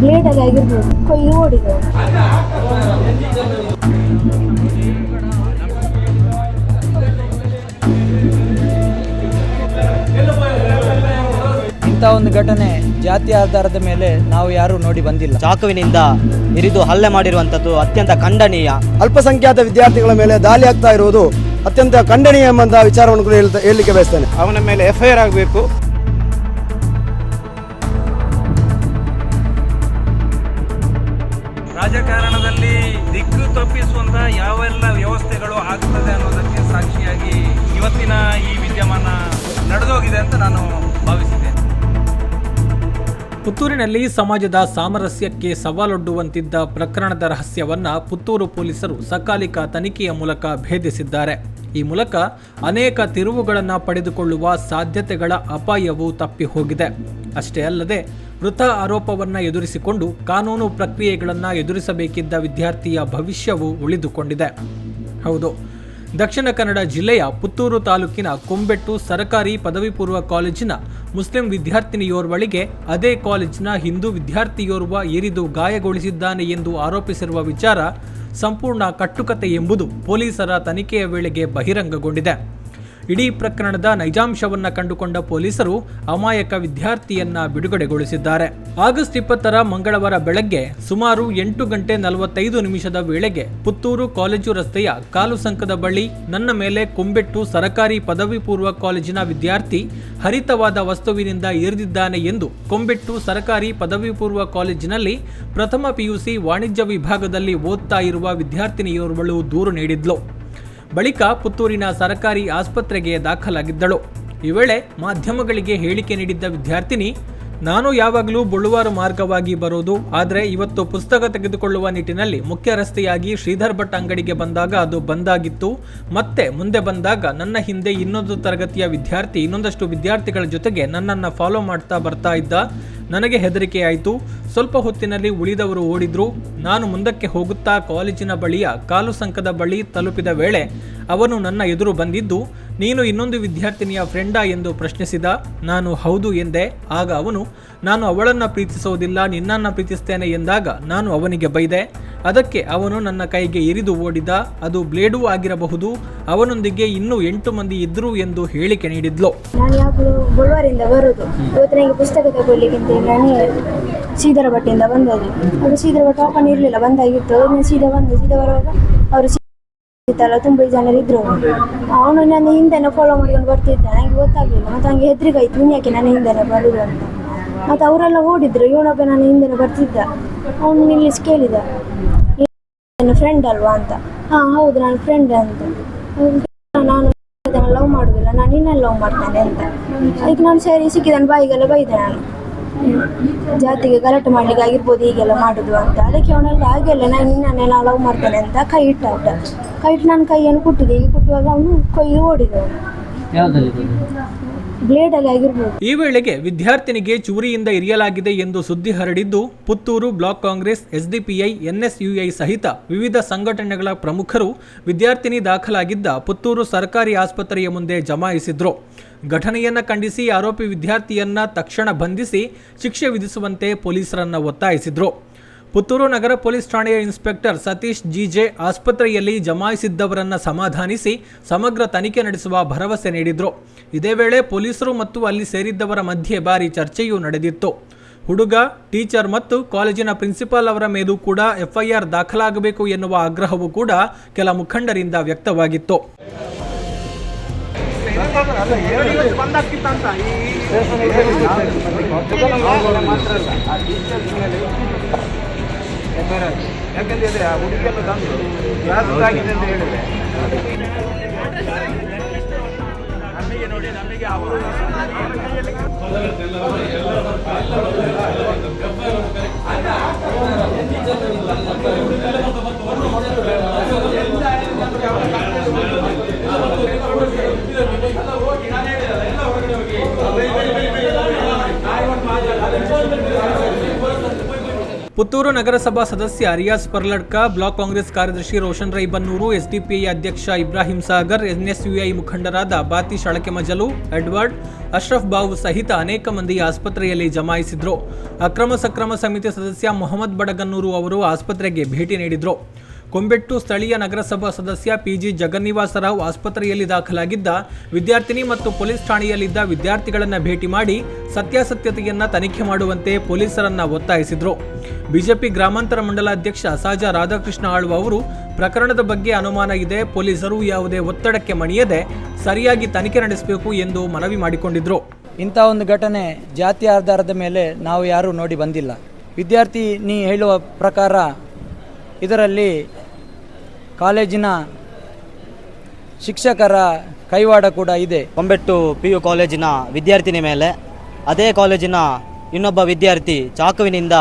ಬ್ಲೇಡಲ್ಲಿ ಆಗಿರ್ಬೋದು. ಕೊಯ್ದು ಓಡಿದವು ಇಂಥ ಒಂದು ಘಟನೆ ಜಾತಿ ಆಧಾರದ ಮೇಲೆ ನಾವು ಯಾರು ನೋಡಿ ಬಂದಿಲ್ಲ. ಚಾಕುವಿನಿಂದ ಇರಿದು ಹಲ್ಲೆ ಮಾಡಿರುವಂತದ್ದು ಅತ್ಯಂತ ಖಂಡನೀಯ. ಅಲ್ಪಸಂಖ್ಯಾತ ವಿದ್ಯಾರ್ಥಿಗಳ ಮೇಲೆ ದಾಳಿ ಆಗ್ತಾ ಇರುವುದು ಅತ್ಯಂತ ಖಂಡನೀಯ ಎಂಬಂತಹ ವಿಚಾರವನ್ನು ಕೂಡ ಹೇಳ್ತಾ- ಹೇಳಲಿಕ್ಕೆ ಬಯಸ್ತೇನೆ. ಅವನ ಮೇಲೆ ಎಫ್ಐಆರ್ ಆಗಬೇಕು. ರಾಜಕಾರಣದಲ್ಲಿ ದಿಕ್ಕು ತಪ್ಪಿಸುವಂತಹ ಯಾವೆಲ್ಲ ವ್ಯವಸ್ಥೆಗಳು ಆಗ್ತದೆ ಅನ್ನೋದಕ್ಕೆ ಸಾಕ್ಷಿಯಾಗಿ ಇವತ್ತಿನ ಈ ವಿದ್ಯಮಾನ ನಡೆದೋಗಿದೆ ಅಂತ ನಾನು ಭಾವಿಸಿದ್ದೇನೆ. ಪುತ್ತೂರಿನಲ್ಲಿ ಸಮಾಜದ ಸಾಮರಸ್ಯಕ್ಕೆ ಸವಾಲೊಡ್ಡುವಂತಿದ್ದ ಪ್ರಕರಣದ ರಹಸ್ಯವನ್ನ ಪುತ್ತೂರು ಪೊಲೀಸರು ಸಕಾಲಿಕ ತನಿಖೆಯ ಮೂಲಕ ಭೇದಿಸಿದ್ದಾರೆ. ಈ ಮೂಲಕ ಅನೇಕ ತಿರುವುಗಳನ್ನು ಪಡೆದುಕೊಳ್ಳುವ ಸಾಧ್ಯತೆಗಳ ಅಪಾಯವು ತಪ್ಪಿ ಹೋಗಿದೆ ಅಷ್ಟೇ ಅಲ್ಲದೆ ಮೃತ ಆರೋಪವನ್ನು ಎದುರಿಸಿಕೊಂಡು ಕಾನೂನು ಪ್ರಕ್ರಿಯೆಗಳನ್ನು ಎದುರಿಸಬೇಕಿದ್ದ ವಿದ್ಯಾರ್ಥಿಯ ಭವಿಷ್ಯವು ಉಳಿದುಕೊಂಡಿದೆ. ಹೌದು, ದಕ್ಷಿಣ ಕನ್ನಡ ಜಿಲ್ಲೆಯ ಪುತ್ತೂರು ತಾಲೂಕಿನ ಕೊಂಬೆಟ್ಟು ಸರಕಾರಿ ಪದವಿ ಪೂರ್ವ ಕಾಲೇಜಿನ ಮುಸ್ಲಿಂ ವಿದ್ಯಾರ್ಥಿನಿಯೋರ್ವಳಿಗೆ ಅದೇ ಕಾಲೇಜಿನ ಹಿಂದೂ ವಿದ್ಯಾರ್ಥಿಯೋರ್ವ ಏರಿದು ಗಾಯಗೊಳಿಸಿದ್ದಾನೆ ಎಂದು ಆರೋಪಿಸಿರುವ ವಿಚಾರ ಸಂಪೂರ್ಣ ಕಟ್ಟುಕತೆ ಎಂಬುದು ಪೊಲೀಸರ ತನಿಖೆಯ ವೇಳೆಗೆ ಬಹಿರಂಗಗೊಂಡಿದೆ. ಇಡೀ ಪ್ರಕರಣದ ನೈಜಾಂಶವನ್ನ ಕಂಡುಕೊಂಡ ಪೊಲೀಸರು ಅಮಾಯಕ ವಿದ್ಯಾರ್ಥಿಯನ್ನ ಬಿಡುಗಡೆಗೊಳಿಸಿದ್ದಾರೆ. ಆಗಸ್ಟ್ ಇಪ್ಪತ್ತರ ಮಂಗಳವಾರ ಬೆಳಗ್ಗೆ ಸುಮಾರು ಎಂಟು ಗಂಟೆ ನಲವತ್ತೈದು ನಿಮಿಷದ ವೇಳೆಗೆ ಪುತ್ತೂರು ಕಾಲೇಜು ರಸ್ತೆಯ ಕಾಲು ಸಂಕದ ಬಳಿ ನನ್ನ ಮೇಲೆ ಕೊಂಬೆಟ್ಟು ಸರಕಾರಿ ಪದವಿ ಪೂರ್ವ ಕಾಲೇಜಿನ ವಿದ್ಯಾರ್ಥಿ ಹರಿತವಾದ ವಸ್ತುವಿನಿಂದ ಇರಿದಿದ್ದಾನೆ ಎಂದು ಕೊಂಬೆಟ್ಟು ಸರಕಾರಿ ಪದವಿ ಪೂರ್ವ ಕಾಲೇಜಿನಲ್ಲಿ ಪ್ರಥಮ ಪಿಯುಸಿ ವಾಣಿಜ್ಯ ವಿಭಾಗದಲ್ಲಿ ಓದ್ತಾ ಇರುವ ವಿದ್ಯಾರ್ಥಿನಿಯೋರ್ವಳು ದೂರು ನೀಡಿದ್ಲು. ಬಳಿಕ ಪುತ್ತೂರಿನ ಸರಕಾರಿ ಆಸ್ಪತ್ರೆಗೆ ದಾಖಲಾಗಿದ್ದಳು. ಈ ವೇಳೆ ಮಾಧ್ಯಮಗಳಿಗೆ ಹೇಳಿಕೆ ನೀಡಿದ್ದ ವಿದ್ಯಾರ್ಥಿನಿ, ನಾನು ಯಾವಾಗಲೂ ಬುಳುವಾರು ಮಾರ್ಗವಾಗಿ ಬರೋದು, ಆದರೆ ಇವತ್ತು ಪುಸ್ತಕ ತೆಗೆದುಕೊಳ್ಳುವ ನಿಟ್ಟಿನಲ್ಲಿ ಮುಖ್ಯ ರಸ್ತೆಯಾಗಿ ಶ್ರೀಧರ್ ಭಟ್ ಅಂಗಡಿಗೆ ಬಂದಾಗ ಅದು ಬಂದಾಗಿತ್ತು. ಮತ್ತೆ ಮುಂದೆ ಬಂದಾಗ ನನ್ನ ಹಿಂದೆ ಇನ್ನೊಂದು ತರಗತಿಯ ವಿದ್ಯಾರ್ಥಿ, ಇನ್ನೊಂದಷ್ಟು ವಿದ್ಯಾರ್ಥಿಗಳ ಜೊತೆಗೆ ನನ್ನನ್ನು ಫಾಲೋ ಮಾಡ್ತಾ ಬರ್ತಾ ಇದ್ದ. ನನಗೆ ಹೆದರಿಕೆ ಆಯಿತು ಸ್ವಲ್ಪ ಹೊತ್ತಿನಲ್ಲಿ ಉಳಿದವರು ಓಡಿದ್ರು. ನಾನು ಮುಂದಕ್ಕೆ ಹೋಗುತ್ತಾ ಕಾಲೇಜಿನ ಬಳಿಯ ಕಾಲು ಸಂಕದ ಬಳಿ ತಲುಪಿದ ವೇಳೆ ಅವನು ನನ್ನ ಎದುರು ಬಂದಿದ್ದು, ನೀನು ಇನ್ನೊಂದು ವಿದ್ಯಾರ್ಥಿನಿಯ ಫ್ರೆಂಡಾ ಎಂದು ಪ್ರಶ್ನಿಸಿದ. ನಾನು ಹೌದು ಎಂದೆ. ಆಗ ಅವನು, ನಾನು ಅವಳನ್ನು ಪ್ರೀತಿಸುವುದಿಲ್ಲ ನಿನ್ನನ್ನು ಪ್ರೀತಿಸ್ತೇನೆ ಎಂದಾಗ ನಾನು ಅವನಿಗೆ ಬೈದೆ. ಅದಕ್ಕೆ ಅವನು ನನ್ನ ಕೈಗೆ ಇರಿದು ಓಡಿದ ಅದು ಬ್ಲೇಡೂ ಆಗಿರಬಹುದು. ಅವನೊಂದಿಗೆ ಇನ್ನೂ ಎಂಟು ಮಂದಿ ಇದ್ರು ಎಂದು ಹೇಳಿಕೆ ನೀಡಿದ್ಲು. ನಾನು ಯಾವಾಗಲೂ ಬುಲ್ವಾರಿಂದ ಬರೋದು. ಇವತ್ತು ನನಗೆ ಪುಸ್ತಕ ತಗೊಳ್ಳಿಕ್ಕೆ ಅಂತ ಹೇಳಿ ನಾನು ಶ್ರೀಧರ ಭಟ್ಟಿಂದ ಬಂದದ್ದು. ಅದು ಸೀದರ ಭಟ್ ಓಪನ್ ಇರಲಿಲ್ಲ ಬಂದಾಗಿತ್ತು. ನಾನು ಸೀದಾ ಬಂದೆ ಸೀದಾ ಬರುವಾಗ ಅವರು ಇತ್ತಲ್ಲ ತುಂಬ ಜನರು ಇದ್ರು. ಅವನು ನನ್ನ ಹಿಂದೆನೆ ಫಾಲೋ ಮಾಡ್ಕೊಂಡು ಬರ್ತಿದ್ದ. ನನಗೆ ಗೊತ್ತಾಗಲಿಲ್ಲ. ಮತ್ತು ಹಂಗೆ ಹೆದ್ರಿಗಾಯ್ತು ಇನ್ನು ಯಾಕೆ ನನ್ನ ಹಿಂದೆನೆ ಬರುದು? ಅಂತ. ಮತ್ತು ಅವರೆಲ್ಲ ಓಡಿದ್ರು. ಇವನೊಬ್ಬ ನನ್ನ ಹಿಂದೆನೆ ಬರ್ತಿದ್ದ. ಅವನು ನಿಲ್ಲಿಸಿ ಕೇಳಿದ. ನನ್ನ ಫ್ರೆಂಡ್ ಅಲ್ವಾ ಅಂತ. ಹಾ, ಹೌದು ನನ್ನ ಫ್ರೆಂಡ್ ಅಂತ. ನಾನು ಲವ್ ಮಾಡೋದಿಲ್ಲ, ನಾನು ನಿನ್ನ ಲವ್ ಮಾಡ್ತೇನೆ ಅಂತ. ಅದಕ್ಕೆ ನಾನು ಸರಿ ಸಿಕ್ಕಿದ್ದಾನೆ ಬಾಯಿಗೆಲ್ಲ ಬೈದೆ ನಾನು. ಜಾತಿಗೆ ಗಲಾಟೆ ಮಾಡ್ಲಿಕ್ಕೆ ಆಗಿರ್ಬೋದು, ಹೀಗೆಲ್ಲ ಮಾಡುದು ಅಂತ. ಅದಕ್ಕೆ ಅವನೆಲ್ಲ ಹಾಗೆಲ್ಲ, ನಾನು ನಿನ್ನೆ ನಾನು ಲವ್ ಮಾಡ್ತೇನೆ ಅಂತ ಕೈ ಇಟ್ಟ ಅವಟ ಕೈ ಇಟ್ಟು ನಾನು ಕೈಯನ್ನು ಕುಟ್ಟಿದೆ. ಈಗ ಕುಟ್ಟುವಾಗ ಅವನು ಕೊಯ್ದು ಓಡಿದವನು. ಬ್ಲೇಡಲ್ಲಿ ಆಗಿರ್ಬೋದು. ಈ ವೇಳೆಗೆ ವಿದ್ಯಾರ್ಥಿನಿಗೆ ಚೂರಿಯಿಂದ ಇರಿಯಲಾಗಿದೆ ಎಂದು ಸುದ್ದಿ ಹರಡಿದ್ದು, Puttur block Congress, SDPI, NSUI ಸಹಿತ ವಿವಿಧ ಸಂಘಟನೆಗಳ ಪ್ರಮುಖರು ವಿದ್ಯಾರ್ಥಿನಿ ದಾಖಲಾಗಿದ್ದ ಪುತ್ತೂರು ಸರ್ಕಾರಿ ಆಸ್ಪತ್ರೆಯ ಮುಂದೆ ಜಮಾಯಿಸಿದ್ರು. ಘಟನೆಯನ್ನು ಖಂಡಿಸಿ ಆರೋಪಿ ವಿದ್ಯಾರ್ಥಿಯನ್ನ ತಕ್ಷಣ ಬಂಧಿಸಿ ಶಿಕ್ಷೆ ವಿಧಿಸುವಂತೆ ಪೊಲೀಸರನ್ನ ಒತ್ತಾಯಿಸಿದ್ರು. ಪುತ್ತೂರು ನಗರ ಪೊಲೀಸ್ ಠಾಣೆಯ ಇನ್ಸ್ಪೆಕ್ಟರ್ ಸತೀಶ್ ಜಿಜೆ ಆಸ್ಪತ್ರೆಯಲ್ಲಿ ಜಮಾಯಿಸಿದ್ದವರನ್ನ ಸಮಾಧಾನಿಸಿ ಸಮಗ್ರ ತನಿಖೆ ನಡೆಸುವ ಭರವಸೆ ನೀಡಿದರು. ಇದೇ ವೇಳೆ ಪೊಲೀಸರು ಮತ್ತು ಅಲ್ಲಿ ಸೇರಿದ್ದವರ ಮಧ್ಯೆ ಭಾರಿ ಚರ್ಚೆಯೂ ನಡೆದಿತ್ತು. ಹುಡುಗ, ಟೀಚರ್ ಮತ್ತು ಕಾಲೇಜಿನ ಪ್ರಿನ್ಸಿಪಾಲ್ ಅವರ ಮೇಲೂ ಕೂಡ ಎಫ್ಐಆರ್ ದಾಖಲಾಗಬೇಕು ಎನ್ನುವ ಆಗ್ರಹವೂ ಕೂಡ ಕೆಲ ಮುಖಂಡರಿಂದ ವ್ಯಕ್ತವಾಗಿತ್ತು. ಎಫ್ಐಆರ್ ಆಗಿದೆ ಹೇಳಿದ್ರೆ ಆ ಹುಡುಗಿಯನ್ನು ತಂದು ಯಾರು ಆಗಿದೆ ಅಂತ ಹೇಳಿದ್ರೆ. ನಮಗೆ ನೋಡಿ ನಮಗೆ ಅವರು ಪುತ್ತೂರು ನಗರಸಭಾ ಸದಸ್ಯ ರಿಯಾಜ್ ಪರ್ಲಡ್ಕ, ಬ್ಲಾಕ್ ಕಾಂಗ್ರೆಸ್ ಕಾರ್ಯದರ್ಶಿ ರೋಷನ್ ರೈ ಬನ್ನೂರು, ಎಸ್ಡಿಪಿಐ ಅಧ್ಯಕ್ಷ ಇಬ್ರಾಹಿಂ ಸಾಗರ್, ಎನ್ಎಸ್ಯುಐ ಮುಖಂಡರಾದ ಬಾತಿ ಶಳಕೆ ಮಜಲು, ಎಡ್ವರ್ಡ್ ಅಶ್ರಫ್ ಬಾವು ಸಹಿತ ಅನೇಕ ಮಂದಿ ಆಸ್ಪತ್ರೆಯಲ್ಲಿ ಜಮಾಯಿಸಿದ್ರು. ಅಕ್ರಮ ಸಕ್ರಮ ಸಮಿತಿ ಸದಸ್ಯ ಮೊಹಮ್ಮದ್ ಬಡಗನ್ನೂರು ಅವರು ಆಸ್ಪತ್ರೆಗೆ ಭೇಟಿ ನೀಡಿದ್ರು. ಕೊಂಬೆಟ್ಟು ಸ್ಥಳೀಯ ನಗರಸಭಾ ಸದಸ್ಯ ಪಿಜಿ ಜಗನ್ನಿವಾಸರಾವ್ ಆಸ್ಪತ್ರೆಯಲ್ಲಿ ದಾಖಲಾಗಿದ್ದ ವಿದ್ಯಾರ್ಥಿನಿ ಮತ್ತು ಪೊಲೀಸ್ ಠಾಣೆಯಲ್ಲಿದ್ದ ವಿದ್ಯಾರ್ಥಿಗಳನ್ನು ಭೇಟಿ ಮಾಡಿ ಸತ್ಯಾಸತ್ಯತೆಯನ್ನು ತನಿಖೆ ಮಾಡುವಂತೆ ಪೊಲೀಸರನ್ನ ಒತ್ತಾಯಿಸಿದರು. ಬಿಜೆಪಿ ಗ್ರಾಮಾಂತರ ಮಂಡಲ ಅಧ್ಯಕ್ಷ ಸಾಜಾ ರಾಧಾಕೃಷ್ಣ ಆಳ್ವ ಅವರು, ಪ್ರಕರಣದ ಬಗ್ಗೆ ಅನುಮಾನ ಇದೆ, ಪೊಲೀಸರು ಯಾವುದೇ ಒತ್ತಡಕ್ಕೆ ಮಣಿಯದೆ ಸರಿಯಾಗಿ ತನಿಖೆ ನಡೆಸಬೇಕು ಎಂದು ಮನವಿ ಮಾಡಿಕೊಂಡಿದ್ರು. ಇಂಥ ಒಂದು ಘಟನೆ ಜಾತಿ ಆಧಾರದ ಮೇಲೆ ನಾವು ಯಾರೂ ನೋಡಿ ಬಂದಿಲ್ಲ. ವಿದ್ಯಾರ್ಥಿ ನೀ ಹೇಳುವ ಪ್ರಕಾರ ಇದರಲ್ಲಿ ಕಾಲೇಜಿನ ಶಿಕ್ಷಕರ ಕೈವಾಡ ಕೂಡ ಇದೆ. ಕೊಂಬೆಟ್ಟು ಪಿ ಯು ಕಾಲೇಜಿನ ವಿದ್ಯಾರ್ಥಿನಿ ಮೇಲೆ ಅದೇ ಕಾಲೇಜಿನ ಇನ್ನೊಬ್ಬ ವಿದ್ಯಾರ್ಥಿ ಚಾಕುವಿನಿಂದ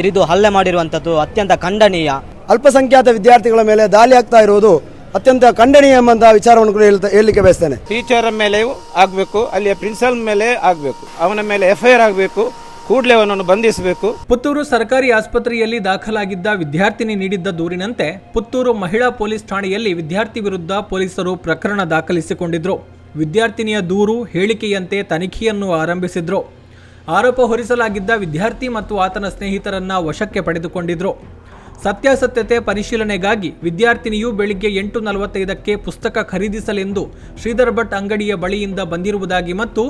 ಇರಿದು ಹಲ್ಲೆ ಮಾಡಿರುವಂಥದ್ದು ಅತ್ಯಂತ ಖಂಡನೀಯ. ಅಲ್ಪಸಂಖ್ಯಾತ ವಿದ್ಯಾರ್ಥಿಗಳ ಮೇಲೆ ದಾಳಿ ಆಗ್ತಾ ಇರುವುದು ಅತ್ಯಂತ ಖಂಡನೀಯ ಎಂಬಂತಹ ವಿಚಾರವನ್ನು ಕೂಡ ಹೇಳ್ತಾ ಹೇಳಲಿಕ್ಕೆ ಬಯಸ್ತೇನೆ. ಟೀಚರ್ ಮೇಲೆಯೂ ಆಗಬೇಕು ಅಲ್ಲಿಯ ಪ್ರಿನ್ಸಿಪಲ್ ಮೇಲೆ ಆಗಬೇಕು ಅವನ ಮೇಲೆ ಎಫ್ ಐ ಆರ್ ಆಗಬೇಕು ಕೂಡಲೇ ಅವನನ್ನು ಬಂಧಿಸಬೇಕು. ಪುತ್ತೂರು ಸರ್ಕಾರಿ ಆಸ್ಪತ್ರೆಯಲ್ಲಿ ದಾಖಲಾಗಿದ್ದ ವಿದ್ಯಾರ್ಥಿನಿ ನೀಡಿದ್ದ ದೂರಿನಂತೆ ಪುತ್ತೂರು ಮಹಿಳಾ ಪೊಲೀಸ್ ಠಾಣೆಯಲ್ಲಿ ವಿದ್ಯಾರ್ಥಿ ವಿರುದ್ಧ ಪೊಲೀಸರು ಪ್ರಕರಣ ದಾಖಲಿಸಿಕೊಂಡಿದ್ರು. ವಿದ್ಯಾರ್ಥಿನಿಯ ದೂರು, ಹೇಳಿಕೆಯಂತೆ ತನಿಖೆಯನ್ನು ಆರಂಭಿಸಿದ್ರು. ಆರೋಪ ಹೊರಿಸಲಾಗಿದ್ದ ವಿದ್ಯಾರ್ಥಿ ಮತ್ತು ಆತನ ಸ್ನೇಹಿತರನ್ನ ವಶಕ್ಕೆ ಪಡೆದುಕೊಂಡಿದ್ರು. ಸತ್ಯಾಸತ್ಯತೆ ಪರಿಶೀಲನೆಗಾಗಿ ವಿದ್ಯಾರ್ಥಿನಿಯು ಬೆಳಿಗ್ಗೆ ಎಂಟು ನಲವತ್ತೈದಕ್ಕೆ ಪುಸ್ತಕ ಖರೀದಿಸಲೆಂದು ಶ್ರೀಧರ್ ಭಟ್ ಅಂಗಡಿಯ ಬಳಿಯಿಂದ ಬಂದಿರುವುದಾಗಿ ಮತ್ತು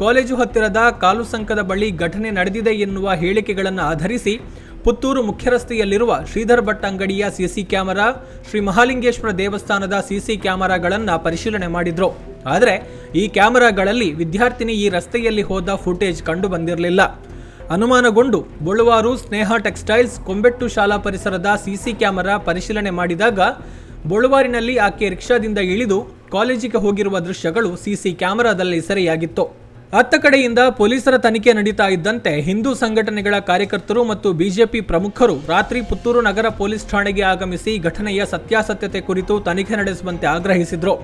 ಕಾಲೇಜು ಹತ್ತಿರದ ಕಾಲುಸಂಕದ ಬಳಿ ಘಟನೆ ನಡೆದಿದೆ ಎನ್ನುವ ಹೇಳಿಕೆಗಳನ್ನು ಆಧರಿಸಿ ಪುತ್ತೂರು ಮುಖ್ಯ ರಸ್ತೆಯಲ್ಲಿರುವ ಶ್ರೀಧರ್ ಭಟ್ ಅಂಗಡಿಯ ಸಿಸಿ ಕ್ಯಾಮೆರಾ, ಶ್ರೀ ಮಹಾಲಿಂಗೇಶ್ವರ ದೇವಸ್ಥಾನದ ಸಿಸಿ ಕ್ಯಾಮೆರಾಗಳನ್ನು ಪರಿಶೀಲನೆ ಮಾಡಿದ್ರು. ಆದರೆ ಈ ಕ್ಯಾಮೆರಾಗಳಲ್ಲಿ ವಿದ್ಯಾರ್ಥಿನಿ ಈ ರಸ್ತೆಯಲ್ಲಿ ಹೋದ ಫುಟೇಜ್ ಕಂಡು ಬಂದಿರಲಿಲ್ಲ ಅನುಮಾನಗೊಂಡು ಬೊಳುವಾರು ಸ್ನೇಹ ಟೆಕ್ಸ್ಟೈಲ್ಸ್ ಕೊಂಬೆಟ್ಟು ಶಾಲಾ ಪರಿಸರದ ಸಿಸಿ ಕ್ಯಾಮೆರಾ ಪರಿಶೀಲನೆ ಮಾಡಿದಾಗ ಬೊಳುವಾರಿನಲ್ಲಿ ಆಕೆ ರಿಕ್ಷಾದಿಂದ ಇಳಿದು ಕಾಲೇಜಿಗೆ ಹೋಗಿರುವ ದೃಶ್ಯಗಳು ಸಿಸಿ ಕ್ಯಾಮೆರಾದಲ್ಲಿ ಸೆರೆಯಾಗಿತ್ತು. ಅತ್ತ ಕಡೆಯಿಂದ ಪೊಲೀಸರ ತನಿಖೆ ನಡೀತಾ ಇದ್ದಂತೆ ಹಿಂದೂ ಸಂಘಟನೆಗಳ ಕಾರ್ಯಕರ್ತರು ಮತ್ತು ಬಿಜೆಪಿ ಪ್ರಮುಖರು ರಾತ್ರಿ ಪುತ್ತೂರು ನಗರ ಪೊಲೀಸ್ ಠಾಣೆಗೆ ಆಗಮಿಸಿ ಘಟನೆಯ ಸತ್ಯಾಸತ್ಯತೆ ಕುರಿತು ತನಿಖೆ ನಡೆಸುವಂತೆ ಆಗ್ರಹಿಸಿದರು.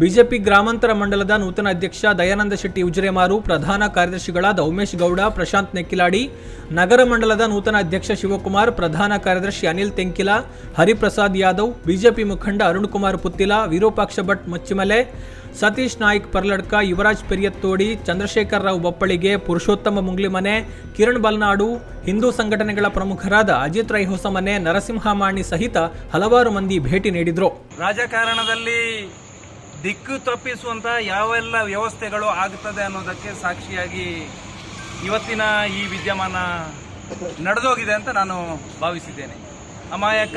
ಬಿಜೆಪಿ ಗ್ರಾಮಾಂತರ ಮಂಡಲದ ನೂತನ ಅಧ್ಯಕ್ಷ ದಯಾನಂದ ಶೆಟ್ಟಿ ಉಜಿರೆಮಾರು, ಪ್ರಧಾನ ಕಾರ್ಯದರ್ಶಿಗಳಾದ ಉಮೇಶ್ ಗೌಡ, ಪ್ರಶಾಂತ್ ನೆಕ್ಕಿಲಾಡಿ, ನಗರ ಮಂಡಲದ ನೂತನ ಅಧ್ಯಕ್ಷ ಶಿವಕುಮಾರ್, ಪ್ರಧಾನ ಕಾರ್ಯದರ್ಶಿ ಅನಿಲ್ ತೆಂಕಿಲ, ಹರಿಪ್ರಸಾದ್ ಯಾದವ್, ಬಿಜೆಪಿ ಮುಖಂಡ ಅರುಣ್ ಕುಮಾರ್ ಪುತ್ತಿಲ, ವಿರೂಪಾಕ್ಷ ಭಟ್ ಮಚ್ಚಿಮಲೆ ಸತೀಶ್ ನಾಯ್ಕ್ ಪರ್ಲಡ್ಕ ಯುವರಾಜ್ ಪೆರಿಯತ್ತೋಡಿ ಚಂದ್ರಶೇಖರ್ ರಾವ್ ಬಪ್ಪಳಿಗೆ ಪುರುಷೋತ್ತಮ ಮುಂಗ್ಲಿಮನೆ, ಕಿರಣ್ ಬಲ್ನಾಡು, ಹಿಂದೂ ಸಂಘಟನೆಗಳ ಪ್ರಮುಖರಾದ ಅಜಿತ್ ರೈ ಹೊಸಮನೆ ನರಸಿಂಹಮಾಣಿ ಸಹಿತ ಹಲವಾರು ಮಂದಿ ಭೇಟಿ ನೀಡಿದ್ರು. ರಾಜಕಾರಣದಲ್ಲಿ ದಿಕ್ಕು ತಪ್ಪಿಸುವಂತಹ ಯಾವೆಲ್ಲ ವ್ಯವಸ್ಥೆಗಳು ಆಗುತ್ತದೆ ಅನ್ನೋದಕ್ಕೆ ಸಾಕ್ಷಿಯಾಗಿ ಇವತ್ತಿನ ಈ ವಿದ್ಯಮಾನ ನಡೆದೋಗಿದೆ ಅಂತ ನಾನು ಭಾವಿಸಿದ್ದೇನೆ. ಅಮಾಯಕ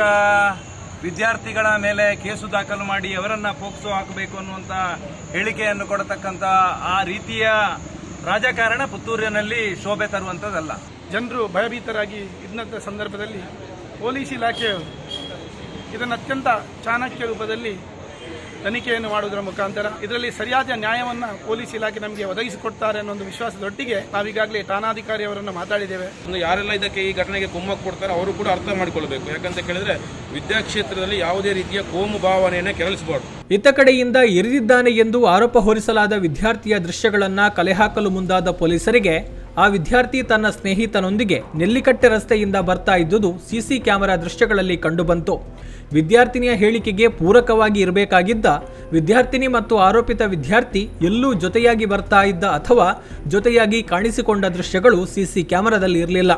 ವಿದ್ಯಾರ್ಥಿಗಳ ಮೇಲೆ ಕೇಸು ದಾಖಲು ಮಾಡಿ ಅವರನ್ನು ಪೋಕ್ಸೋ ಹಾಕಬೇಕು ಅನ್ನುವಂಥ ಹೇಳಿಕೆಯನ್ನು ಕೊಡತಕ್ಕಂಥ ಆ ರೀತಿಯ ರಾಜಕಾರಣ ಪುತ್ತೂರಿನಲ್ಲಿ ಶೋಭೆ ತರುವಂಥದ್ದಲ್ಲ. ಜನರು ಭಯಭೀತರಾಗಿ ಇದ್ದಂಥ ಸಂದರ್ಭದಲ್ಲಿ ಪೊಲೀಸ್ ಇಲಾಖೆ ಇದನ್ನು ಅತ್ಯಂತ ಚಾಣಕ್ಯ ರೂಪದಲ್ಲಿ ತನಿಖೆಯನ್ನು ಮಾಡುವುದರ ಮುಖಾಂತರ ಇದರಲ್ಲಿ ಸರಿಯಾದ ನ್ಯಾಯವನ್ನು ಪೊಲೀಸ್ ಇಲಾಖೆ ನಮಗೆ ಒದಗಿಸಿಕೊಡ್ತಾರೆ ಅನ್ನೋ ಒಂದು ವಿಶ್ವಾಸದೊಟ್ಟಿಗೆ ನಾವೀಗಾಗಲೇ ಠಾಣಾಧಿಕಾರಿ ಅವರನ್ನು ಮಾತಾಡಿದ್ದೇವೆ. ಒಂದು ಯಾರೆಲ್ಲ ಇದಕ್ಕೆ ಈ ಘಟನೆಗೆ ಕುಮ್ಮಕ್ಕು ಕೊಡ್ತಾರೆ ಅವರು ಕೂಡ ಅರ್ಥ ಮಾಡಿಕೊಳ್ಬೇಕು. ಯಾಕಂತ ಕೇಳಿದ್ರೆ ವಿದ್ಯಾಕ್ಷೇತ್ರದಲ್ಲಿ ಯಾವುದೇ ರೀತಿಯ ಕೋಮು ಭಾವನೆಯನ್ನು ಕೆರಳಿಸಬಾರ್ದು. ಇತ್ತ ಕಡೆಯಿಂದ ಇರಿದಿದ್ದಾನೆ ಎಂದು ಆರೋಪ ಹೊರಿಸಲಾದ ವಿದ್ಯಾರ್ಥಿಯ ದೃಶ್ಯಗಳನ್ನ ಕಲೆ ಹಾಕಲು ಮುಂದಾದ ಪೊಲೀಸರಿಗೆ ಆ ವಿದ್ಯಾರ್ಥಿ ತನ್ನ ಸ್ನೇಹಿತನೊಂದಿಗೆ ನೆಲ್ಲಿಕಟ್ಟೆ ರಸ್ತೆಯಿಂದ ಬರ್ತಾ ಇದ್ದುದು ಸಿಸಿ ಕ್ಯಾಮೆರಾ ದೃಶ್ಯಗಳಲ್ಲಿ ಕಂಡುಬಂತು. ವಿದ್ಯಾರ್ಥಿನಿಯ ಹೇಳಿಕೆಗೆ ಪೂರಕವಾಗಿ ಇರಬೇಕಾಗಿದ್ದ ವಿದ್ಯಾರ್ಥಿನಿ ಮತ್ತು ಆರೋಪಿತ ವಿದ್ಯಾರ್ಥಿ ಎಲ್ಲೂ ಜೊತೆಯಾಗಿ ಬರ್ತಾ ಇದ್ದ ಅಥವಾ ಜೊತೆಯಾಗಿ ಕಾಣಿಸಿಕೊಂಡ ದೃಶ್ಯಗಳು ಸಿಸಿ ಕ್ಯಾಮೆರಾದಲ್ಲಿ ಇರಲಿಲ್ಲ.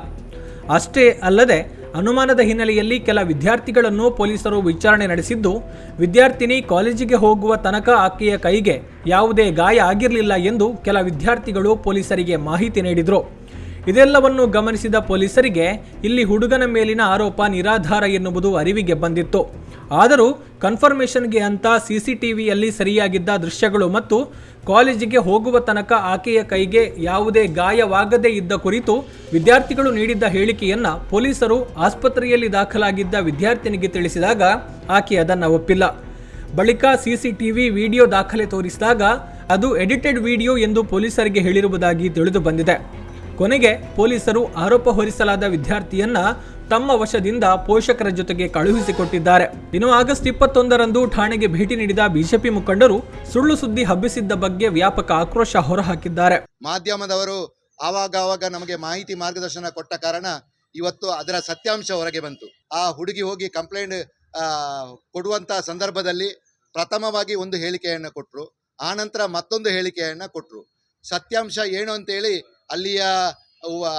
ಅಷ್ಟೇ ಅಲ್ಲದೆ ಅನುಮಾನದ ಹಿನ್ನೆಲೆಯಲ್ಲಿ ಕೆಲ ವಿದ್ಯಾರ್ಥಿಗಳನ್ನು ಪೊಲೀಸರು ವಿಚಾರಣೆ ನಡೆಸಿದ್ದು, ವಿದ್ಯಾರ್ಥಿನಿ ಕಾಲೇಜಿಗೆ ಹೋಗುವ ತನಕ ಆಕೆಯ ಕೈಗೆ ಯಾವುದೇ ಗಾಯ ಆಗಿರಲಿಲ್ಲ ಎಂದು ಕೆಲ ವಿದ್ಯಾರ್ಥಿಗಳು ಪೊಲೀಸರಿಗೆ ಮಾಹಿತಿ ನೀಡಿದರು. ಇದೆಲ್ಲವನ್ನು ಗಮನಿಸಿದ ಪೊಲೀಸರಿಗೆ, ಇಲ್ಲಿ ಹುಡುಗನ ಮೇಲಿನ ಆರೋಪ ನಿರಾಧಾರ ಎನ್ನುವುದು ಅರಿವಿಗೆ ಬಂದಿತ್ತು. ಆದರೂ ಕನ್ಫರ್ಮೇಷನ್ಗೆ ಅಂತ ಸಿ ಸಿ ಟಿ ವಿಯಲ್ಲಿ ಸರಿಯಾಗಿದ್ದ ದೃಶ್ಯಗಳು ಮತ್ತು ಕಾಲೇಜಿಗೆ ಹೋಗುವ ತನಕ ಆಕೆಯ ಕೈಗೆ ಯಾವುದೇ ಗಾಯವಾಗದೇ ಇದ್ದ ಕುರಿತು ವಿದ್ಯಾರ್ಥಿಗಳು ನೀಡಿದ್ದ ಹೇಳಿಕೆಯನ್ನು ಪೊಲೀಸರು ಆಸ್ಪತ್ರೆಯಲ್ಲಿ ದಾಖಲಾಗಿದ್ದ ವಿದ್ಯಾರ್ಥಿನಿಗೆ ತಿಳಿಸಿದಾಗ ಆಕೆ ಅದನ್ನು ಒಪ್ಪಿಲ್ಲ. ಬಳಿಕ ಸಿಸಿಟಿವಿ ವಿಡಿಯೋ ದಾಖಲೆ ತೋರಿಸಿದಾಗ ಅದು ಎಡಿಟೆಡ್ ವಿಡಿಯೋ ಎಂದು ಪೊಲೀಸರಿಗೆ ಹೇಳಿರುವುದಾಗಿ ತಿಳಿದು ಬಂದಿದೆ. ಕೊನೆಗೆ ಪೊಲೀಸರು ಆರೋಪ ಹೊರಿಸಲಾದ ವಿದ್ಯಾರ್ಥಿಯನ್ನ ತಮ್ಮ ವಶದಿಂದ ಪೋಷಕರ ಜೊತೆಗೆ ಕಳುಹಿಸಿಕೊಟ್ಟಿದ್ದಾರೆ. ಇನ್ನು ಆಗಸ್ಟ್ ಇಪ್ಪತ್ತೊಂದರಂದು ಠಾಣೆಗೆ ಭೇಟಿ ನೀಡಿದ ಬಿಜೆಪಿ ಮುಖಂಡರು ಸುಳ್ಳು ಸುದ್ದಿ ಹಬ್ಬಿಸಿದ್ದ ಬಗ್ಗೆ ವ್ಯಾಪಕ ಆಕ್ರೋಶ ಹೊರಹಾಕಿದ್ದಾರೆ. ಮಾಧ್ಯಮದವರು ಆವಾಗ ಆವಾಗ ನಮಗೆ ಮಾಹಿತಿ ಮಾರ್ಗದರ್ಶನ ಕೊಟ್ಟ ಕಾರಣ ಇವತ್ತು ಅದರ ಸತ್ಯಾಂಶ ಹೊರಗೆ ಬಂತು. ಆ ಹುಡುಗಿ ಹೋಗಿ ಕಂಪ್ಲೇಂಟ್ ಕೊಡುವಂಥ ಸಂದರ್ಭದಲ್ಲಿ ಪ್ರಥಮವಾಗಿ ಒಂದು ಹೇಳಿಕೆಯನ್ನು ಕೊಟ್ಟರು ಆನಂತರ ಮತ್ತೊಂದು ಹೇಳಿಕೆಯನ್ನು ಕೊಟ್ಟರು ಸತ್ಯಾಂಶ ಏನು ಅಂತೇಳಿ ಅಲ್ಲಿಯ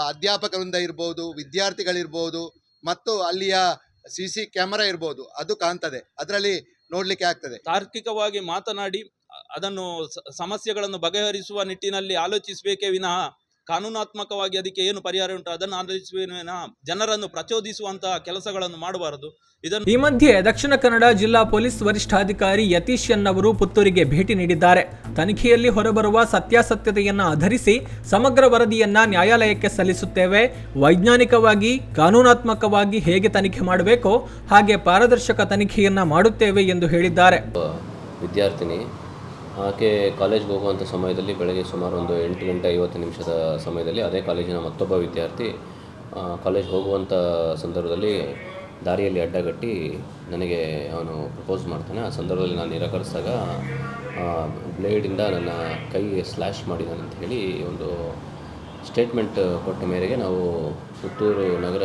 ಅಧ್ಯಾಪಕರಿಂದ ಇರ್ಬೋದು, ವಿದ್ಯಾರ್ಥಿಗಳಿರ್ಬೋದು, ಮತ್ತು ಅಲ್ಲಿಯ ಸಿ ಸಿ ಕ್ಯಾಮರಾ ಇರ್ಬೋದು, ಅದು ಕಾಣ್ತದೆ. ಅದರಲ್ಲಿ ನೋಡಲಿಕ್ಕೆ ಆಗ್ತದೆ. ತಾರ್ಕಿಕವಾಗಿ ಮಾತನಾಡಿ, ಅದನ್ನು ಸಮಸ್ಯೆಗಳನ್ನು ಬಗೆಹರಿಸುವ ನಿಟ್ಟಿನಲ್ಲಿ ಆಲೋಚಿಸಬೇಕೇ ವಿನಃ ಕಾನೂನಾತ್ಮಕವಾಗಿ ಅದಕ್ಕೆ ಏನು ಪರಿಹಾರ ಉಂಟು? ಅದನ್ನು ಆಧರಿಸುವ ಜನರನ್ನು ಪ್ರಚೋದಿಸುವಂತಹ ಕೆಲಸಗಳನ್ನು ಮಾಡಬಾರದು. ಇದನ್ನು ಈ ಮಧ್ಯೆ ದಕ್ಷಿಣ ಕನ್ನಡ ಜಿಲ್ಲಾ ಪೊಲೀಸ್ ವರಿಷ್ಠಾಧಿಕಾರಿ ಯತೀಶ್ ಎನ್ ಅವರು ಪುತ್ತೂರಿಗೆ ಭೇಟಿ ನೀಡಿದ್ದಾರೆ. ತನಿಖೆಯಲ್ಲಿ ಹೊರಬರುವ ಸತ್ಯಾಸತ್ಯತೆಯನ್ನು ಆಧರಿಸಿ ಸಮಗ್ರ ವರದಿಯನ್ನ ನ್ಯಾಯಾಲಯಕ್ಕೆ ಸಲ್ಲಿಸುತ್ತೇವೆ. ವೈಜ್ಞಾನಿಕವಾಗಿ ಕಾನೂನಾತ್ಮಕವಾಗಿ ಹೇಗೆ ತನಿಖೆ ಮಾಡಬೇಕೋ ಹಾಗೆ ಪಾರದರ್ಶಕ ತನಿಖೆಯನ್ನ ಮಾಡುತ್ತೇವೆ ಎಂದು ಹೇಳಿದ್ದಾರೆ. ವಿದ್ಯಾರ್ಥಿನಿ ಆಕೆ ಕಾಲೇಜ್ಗೆ ಹೋಗುವಂಥ ಸಮಯದಲ್ಲಿ ಬೆಳಗ್ಗೆ ಸುಮಾರು ಒಂದು ಎಂಟು ಗಂಟೆ ಐವತ್ತು ನಿಮಿಷದ ಸಮಯದಲ್ಲಿ ಅದೇ ಕಾಲೇಜಿನ ಮತ್ತೊಬ್ಬ ವಿದ್ಯಾರ್ಥಿ ಕಾಲೇಜ್ ಹೋಗುವಂಥ ಸಂದರ್ಭದಲ್ಲಿ ದಾರಿಯಲ್ಲಿ ಅಡ್ಡಗಟ್ಟಿ ನನಗೆ ಅವನು ಪ್ರಪೋಸ್ ಮಾಡ್ತಾನೆ. ಆ ಸಂದರ್ಭದಲ್ಲಿ ನಾನು ನಿರಾಕರಿಸಿದಾಗ ಬ್ಲೇಡಿಂದ ನನ್ನ ಕೈ ಸ್ಲ್ಯಾಶ್ ಮಾಡಿದ್ದಾನೆ ಅಂತ ಹೇಳಿ ಒಂದು ಸ್ಟೇಟ್ಮೆಂಟ್ ಕೊಟ್ಟ ಮೇರೆಗೆ ನಾವು ಪುತ್ತೂರು ನಗರ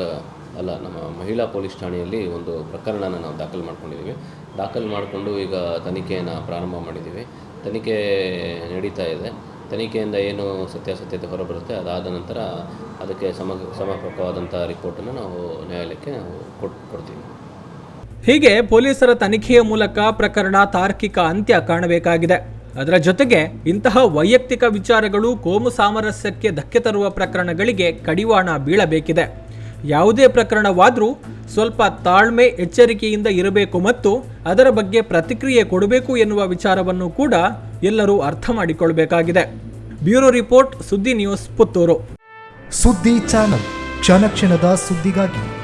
ಅಲ್ಲ, ನಮ್ಮ ಮಹಿಳಾ ಪೊಲೀಸ್ ಠಾಣೆಯಲ್ಲಿ ಒಂದು ಪ್ರಕರಣನ ನಾವು ದಾಖಲು ಮಾಡ್ಕೊಂಡಿದ್ದೀವಿ. ದಾಖಲು ಮಾಡಿಕೊಂಡು ಈಗ ತನಿಖೆಯನ್ನು ಪ್ರಾರಂಭ ಮಾಡಿದ್ದೀವಿ. ತನಿಖೆ ನಡೀತಾ ಇದೆ. ತನಿಖೆಯಿಂದ ಏನು ಸತ್ಯಾಸತ್ಯತೆ ಹೊರಬರುತ್ತೆ, ಅದಾದ ನಂತರ ಅದಕ್ಕೆ ಸಮ, ಸಮರ್ಪಕವಾದಂಥ ರಿಪೋರ್ಟನ್ನು ನಾವು ನ್ಯಾಯಾಲಯಕ್ಕೆ ನಾವು ಕೊಟ್, ಕೊಡ್ತೀವಿ. ಹೀಗೆ ಪೊಲೀಸರ ತನಿಖೆಯ ಮೂಲಕ ಪ್ರಕರಣ ತಾರ್ಕಿಕ ಅಂತ್ಯ ಕಾಣಬೇಕಾಗಿದೆ. ಅದರ ಜೊತೆಗೆ ಇಂತಹ ವೈಯಕ್ತಿಕ ವಿಚಾರಗಳು ಕೋಮು ಸಾಮರಸ್ಯಕ್ಕೆ ಧಕ್ಕೆ ತರುವ ಪ್ರಕರಣಗಳಿಗೆ ಕಡಿವಾಣ ಬೀಳಬೇಕಿದೆ. ಯಾವುದೇ ಪ್ರಕರಣವಾದರೂ ಸ್ವಲ್ಪ ತಾಳ್ಮೆ, ಎಚ್ಚರಿಕೆಯಿಂದ ಇರಬೇಕು ಮತ್ತು ಅದರ ಬಗ್ಗೆ ಪ್ರತಿಕ್ರಿಯೆ ಕೊಡಬೇಕು ಎನ್ನುವ ವಿಚಾರವನ್ನು ಕೂಡ ಎಲ್ಲರೂ ಅರ್ಥ ಮಾಡಿಕೊಳ್ಳಬೇಕಾಗಿದೆ bureau report, Suddi news Puttur. Suddi channel, ಕ್ಷಣ ಕ್ಷಣದ ಸುದ್ದಿಗಾಗಿ.